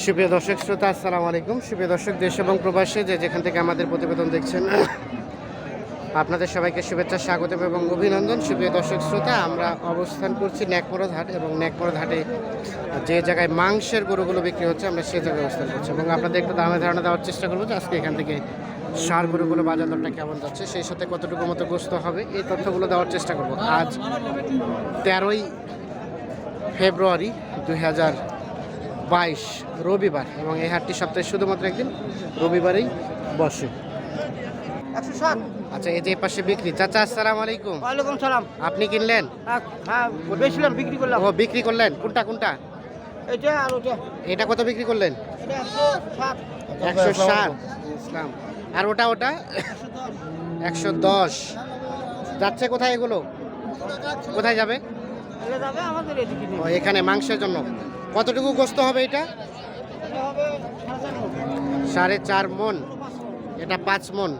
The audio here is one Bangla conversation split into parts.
সুপ্রিয় দর্শক শ্রোতা, আসসালামু আলাইকুম। সুপ্রিয় দর্শক, দেশ এবং প্রবাসে যে যেখান থেকে আমাদের প্রতিবেদন দেখছেন, আপনাদের সবাইকে শুভেচ্ছা, স্বাগত এবং অভিনন্দন। সুপ্রিয় দর্শক শ্রোতা, আমরা অবস্থান করছি ন্যাকমরদ হাট এবং ন্যাকমরদ হাটে যে জায়গায় মাংসের গরুগুলো বিক্রি হচ্ছে, আমরা সেই জায়গায় অবস্থান করছি এবং আপনাদের একটু দামে ধারণা দেওয়ার চেষ্টা করব যে আজকে এখান থেকে সার গরুগুলো বাজার দরটা কেমন যাচ্ছে, সেই সাথে কতটুকু মতো গ্রস্ত হবে, এই তথ্যগুলো দেওয়ার চেষ্টা করব। আজ তেরোই ফেব্রুয়ারি দুই হাজার বাইশ রবিবার এবং এই হাটটি সপ্তাহে শুধুমাত্র একদিন রবিবারেই বসে। আচ্ছা এই যে পাশে বিক্রি। চাচা আসসালামু আলাইকুম। ওয়ালাইকুম সালাম। আপনি কিনলেন? হ্যাঁ, হ্যাঁ বেশিলাম বিক্রি করলাম। ও বিক্রি করলেন। কোনটা কোনটা? এটা আর ওটা এটা কত বিক্রি করলেন? একশো ষাট। ইসলাম। আর ওটা ওটা? একশো দশ। যাচ্ছে কোথায় এগুলো? কোথায় যাবে? ও এখানে মাংসের জন্য। কতটুকু গোস্ত হবে এটা? সাড়ে চার মন। এটা পাঁচ মন।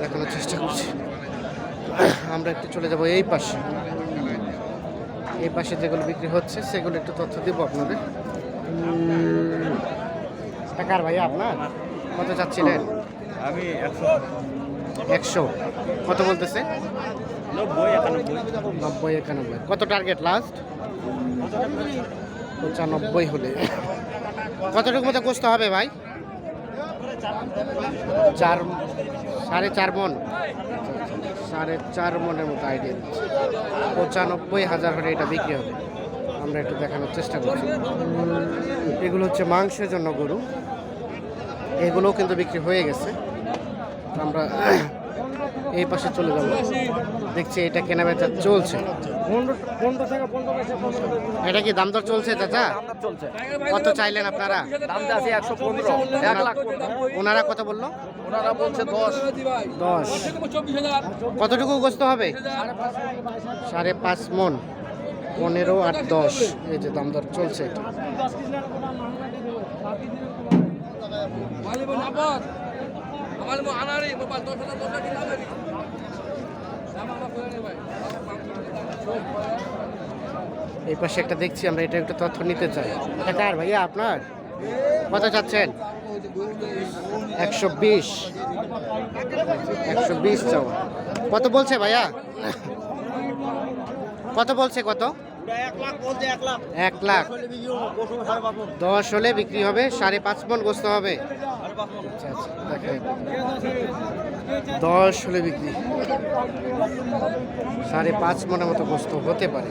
দেখানোর চেষ্টা করছি। আমরা একটু চলে যাব এই পাশে। এই পাশে যেগুলো বিক্রি হচ্ছে সেগুলো একটু তথ্য দিব আপনাদের। টাকার ভাইয়া আপনার? কত চাচ্ছিলেন? আমি একশো। একশো। কত বলতেছে? নব্বই একানব্বই। কত টার্গেট লাস্ট পঁচানব্বই হলে। কতটুকু মতো গোস্ত হবে ভাই? চার, সাড়ে চার মন। সাড়ে চার মনের মতো আইডিয়া দিচ্ছে। পঁচানব্বই হাজার হলে এটা বিক্রি হবে। আমরা একটু দেখানোর চেষ্টা করছি। এগুলো হচ্ছে মাংসের জন্য গরু। এগুলোও কিন্তু বিক্রি হয়ে গেছে। আমরা এই পাশে চলে যাব। দেখছি এটা কেনা বেচা চলছে। এটা কি দাম দর চলছে চাচা? কত চাইলেন আপনারা? দাম আছে একশো পনেরো। এক লাখ ওনারা কত বলল? ওনারা বলছে দশ। দশ। কতটুকু গোস্ত হবে? সাড়ে পাঁচ মন। পনেরো আর দশ। এই যে দাম দর চলছে এটা। এই পাশে একটা দেখছি, আমরা এটা একটু তথ্য নিতে চাই। এটা কার ভাইয়া আপনার? কত চাচ্ছেন? একশো বিশ। একশো বিশ কত বলছে ভাইয়া? কত বলছে কত? এক লাখ। দশ হলে বিক্রি হবে সাড়ে পাঁচ মন। গোস্ত হবে। আচ্ছা আচ্ছা দশ হলে বিক্রি। সাড়ে পাঁচ মনের মতো গোস্ত হতে পারে।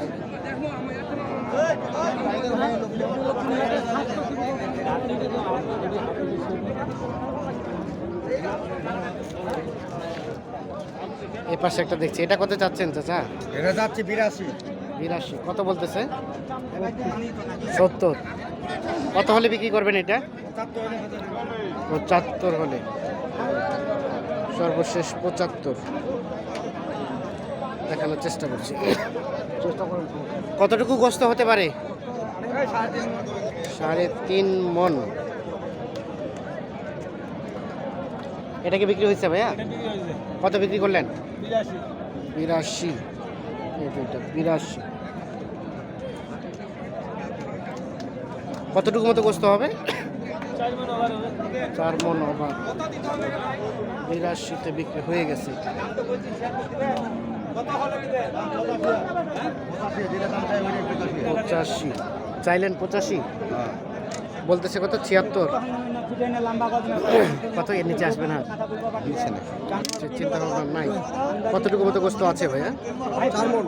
এই পাশে একটা দেখছি। এটা কত চাচ্ছেন চাচা? এটা যাচ্ছে বিরাশি। বিরাশি। কত বলতেছে? সত্তর। কত হলে বিক্রি করবেন এটা? পঁচাত্তর হলে। সর্বশেষ পঁচাত্তর। দেখানোর চেষ্টা করছি। কতটুকু গোস্ত হতে পারে? সাড়ে তিন মন। এটা কি বিক্রি হয়েছে ভাইয়া? কত বিক্রি করলেন? বিরাশি। কতটুকু মতো গোস্ত হবে? চার মন অভাব বিরাশিতে বিক্রি হয়ে গেছে। পঁচাশি। চাইলেন পঁচাশি? বলতেছে কত? ছিয়াত্তর। কত? এর নিচে আসবে না। আচ্ছা, চিন্তা ভাবনা নাই। কতটুকু মতো গোস্ত আছে ভাইয়া? চার মন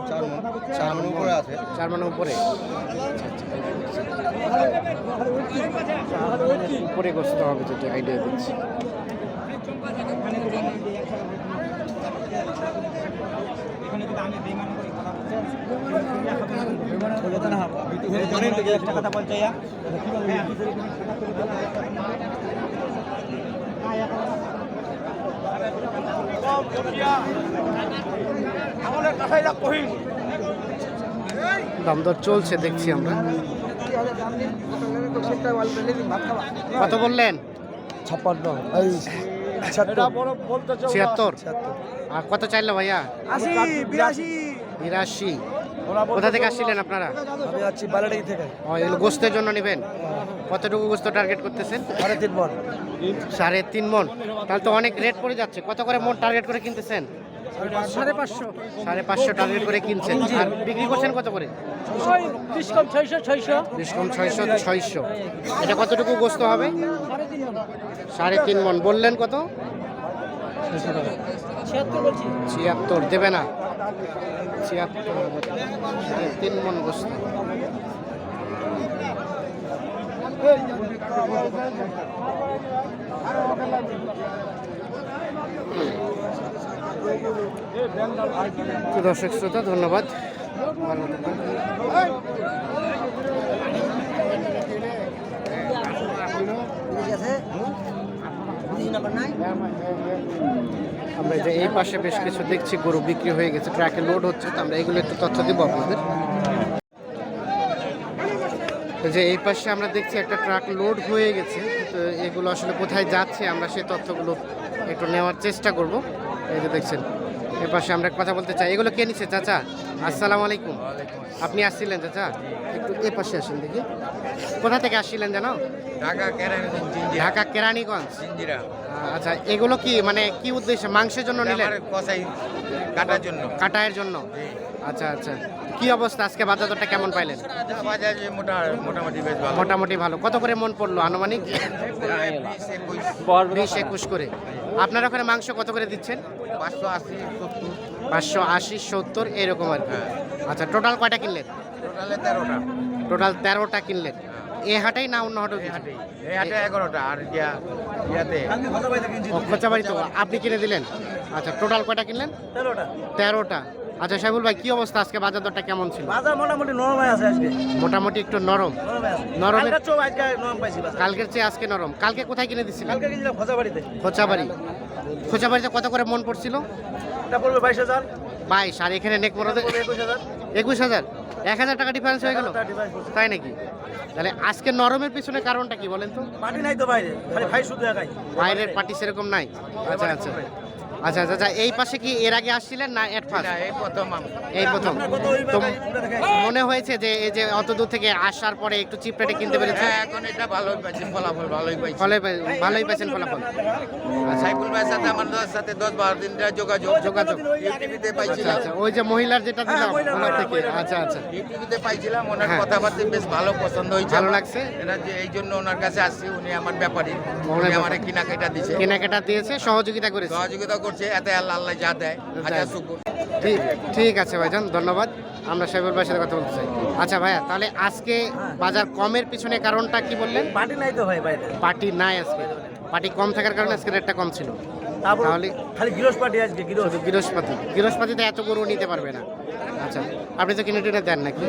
চার উপরে আছে। চার মানের উপরে? উপরে গোস্ত হবে যদি আইডিয়া দিচ্ছি দাম দর চলছে দেখছি আমরা। কত বললেন? ছাপ্পান্ন। এই ছিয়াত্তর। আর কত চাইলো ভাইয়া? বিরাশি। বিরাশি। কোথা থেকে আসছিলেন আপনারা? আমি যাচ্ছি বালাডি থেকে। ও এগুলো গোস্তের জন্য নেবেন? কতটুকু গোস্ত টার্গেট করতেছেন? সাড়ে তিন মন সাড়ে তিন মন তাহলে তো অনেক রেট পড়ে যাচ্ছে। কত করে মন টার্গেট করে কিনতেছেন? সাড়ে পাঁচশো। সাড়ে পাঁচশো টার্গেট করে কিনছেন। আর বিক্রি করছেন কত করে? বিশ কম ছয়শো ছয়শো। বিশ কম ছয়শো ছয়শো। এটা কতটুকু গোস্ত হবে? সাড়ে তিন মন বললেন কত? ছিয়াত্তর দেবে না। ছিয়াত্তর তিন মন গোস্ত তো দর্শক শ্রোতা ধন্যবাদ। ভালো আমরা যে এই পাশে বেশ কিছু দেখছি গরু বিক্রি হয়ে গেছে ট্রাকে লোড হচ্ছে তো আমরা এগুলো একটু তথ্য দিব আপনাদের। তো যে এই পাশে আমরা দেখছি একটা ট্রাক লোড হয়ে গেছে তো এগুলো আসলে কোথায় যাচ্ছে আমরা সেই তথ্যগুলো একটু নেওয়ার চেষ্টা করব। এই যে দেখছেন এই পাশে আমরা কথা বলতে চাই। এগুলো কে নিচ্ছে চাচা? আসসালামু আলাইকুম। আপনি আসছিলেন চাচা? একটু এ পাশে আসেন দেখি। কোথা থেকে আসছিলেন জানো? ঢাকা কেরানীগঞ্জ ঢাকা কেরানীগঞ্জ। আচ্ছা এগুলো কি মানে কি উদ্দেশ্যে? মাংসের জন্য নিলেন? কসাই কাটার জন্য। কাটায়ের জন্য? আচ্ছা আচ্ছা। কি অবস্থা আজকে বাজার দরটা কেমন পাইলেন? মোটামুটি বেশ ভালো। মোটামুটি ভালো। কত করে মন পড়ল আনুমানিক? বিশ একুশ করে। আপনার ওখানে মাংস কত করে দিচ্ছেন? পাঁচশো আশি সত্তর। পাঁচশো আশি সত্তর এরকম আর কি। হ্যাঁ। আচ্ছা টোটাল কয়টা কিনলেন? টোটালে তেরোটা। টোটাল তেরোটা কিনলেন। এ হাটেই না অন্য হাটে এই হাটে এগারোটা আর ইয়া ইয়াতে। ও, খোঁচাবাড়ি তো আপনি কিনে দিলেন? আচ্ছা টোটাল কয়টা কিনলেন? তেরোটা। তেরোটা। আচ্ছা সাইবুল ভাই কি অবস্থা আজকে? বাজার দরটা কেমন ছিল? বাজার মোটামুটি নরম আছে আজকে। মোটামুটি একটু নরম। নরম কালকের আজকে নরম পাইছি কালকের চেয়ে আজকে নরম। কালকে কোথায় কিনে দিচ্ছিলেন কালকে গেছিলাম খোঁজাবাড়িতে খোঁচাবাড়ি খোঁচাবাড়িতে কত করে মন পড়ছিল? এটা পড়বে বাইশ হাজার। বাইশ আর এখানে নেক পড়বে একুশ হাজার। একুশ হাজার? এক হাজার টাকা ডিফারেন্স হয়ে গেল। তাই নাকি? তাহলে আজকে নরমের পিছনে কারণটা কি বলেন তো? পার্টি নাই তো বাইরে খালি ভাই শুধু একাই। বাইরের পার্টি সেরকম নাই? আচ্ছা আচ্ছা। আচ্ছা আচ্ছা আচ্ছা এই পাশে কি এর আগে আসছিলেন না এট ফার্স্ট এই প্রথম এই প্রথম। তো। মনে হয়েছে যে এই যে অত দূর থেকে আসার পরে একটু চিপ রেটে কিনতে পেরেছে হ্যাঁ এখন এটা ভালোই পাইছি ফলাফল ভালোই পাইছি ফলে ভালোই পাইছেন ফলাফল। সাইফুল ভাইয়ের সাথে আমার দশ সাথে দশ বারো দিন ধরে যোগাযোগ। যোগাযোগ। ইউটিভিতে আচ্ছা পাইছিলাম। আচ্ছা ওই যে মহিলার যেটা হ্যাঁ, দিলাম ওনার থেকে। আচ্ছা আচ্ছা। ইউটিভিতে পাইছিলাম ওনার হ্যাঁ। কথাবার্তা বেশ ভালো পছন্দ হয়েছে। ভালো লাগছে? এটা যে এই জন্য ওনার কাছে আসছি উনি আমার ব্যাপারী। উনি। আমার কেনাকাটা দিছে কেনাকাটা দিয়েছে সহযোগিতা করেছে। সহযোগিতা করছে এতে আল্লাহ আল্লাহ যা দেয় হাজার শুকুর। ঠিক ঠিক আছে ভাইজান ধন্যবাদ। আমরা সাহেবুল ভাইয়ের সাথে কথা বলতে চাই। আচ্ছা ভাইয়া তাহলে আজকে বাজার কমের পিছনে কারণটা কি বললেন? পার্টি নাই তো ভাই বাইরে। পার্টি নাই আজকে। পার্টি কম থাকার কারণে আজকে রেটটা কম ছিল। তাহলে খালি গিরস পার্টি আজকে গিরস শুধু গৃহস্পতি গৃহস্পতিতে এত গরু নিতে পারবে না। আচ্ছা আপনি তো কিনে টিনে দেন নাকি?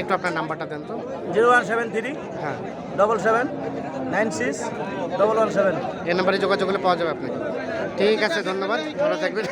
একটু আপনার নাম্বারটা দেন তো। জিরো ওয়ান সেভেন থ্রি হ্যাঁ। Double seven nine six double one seven. এই নাম্বারে যোগাযোগ করলে পাওয়া যাবে আপনাকে। ঠিক আছে ধন্যবাদ। ভালো থাকবেন।